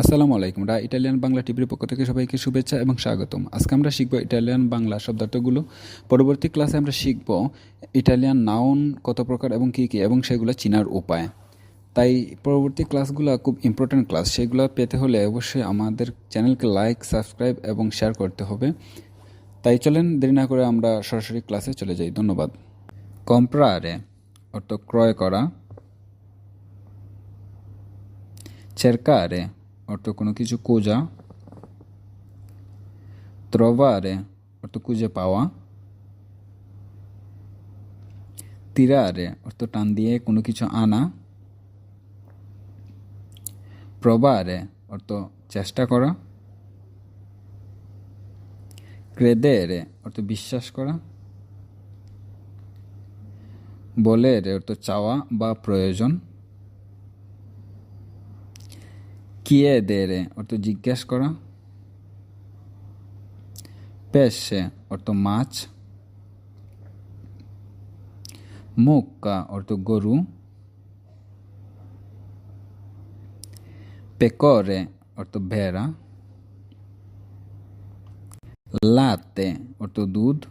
আসসালামু আলাইকুম। রা ইটালিয়ান বাংলা টিভির পক্ষ থেকে সবাইকে শুভেচ্ছা এবং স্বাগতম। আজকে আমরা শিখব ইটালিয়ান বাংলা শব্দার্থগুলো। পরবর্তী ক্লাসে আমরা শিখব ইটালিয়ান নাউন কত প্রকার এবং কী কী এবং সেগুলো চিনার উপায়। তাই পরবর্তী ক্লাসগুলো খুব ইম্পর্ট্যান্ট ক্লাস। সেগুলো পেতে হলে অবশ্যই আমাদের চ্যানেলকে লাইক সাবস্ক্রাইব এবং শেয়ার করতে হবে। তাই চলেন দেরি না করে আমরা সরাসরি ক্লাসে চলে যাই। ধন্যবাদ। কম্প্রারে অর্থ ক্রয় করা। cercare অর্থ কোনো কিছু খোঁজা ত্রবারে, অর্থ খুঁজে পাওয়া। tirare অর্থ টান দিয়ে কোনো কিছু আনা। probare অর্থ চেষ্টা করা। credere অর্থ বিশ্বাস করা। বলেরে, অর্থ চাওয়া বা প্রয়োজন। Chiedere অর্থ জিজ্ঞেস করা। pesce অর্থ মাছ। মুক্কা অর্থ গরু। পেকরে অর্থ ভেড়া। লাতে অর্থ দুধ।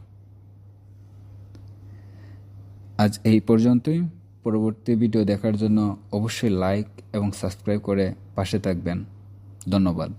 আজ এই পর্যন্তই। পরবর্তী ভিডিও দেখার জন্য অবশ্যই লাইক এবং সাবস্ক্রাইব করে পাশে থাকবেন। ধন্যবাদ।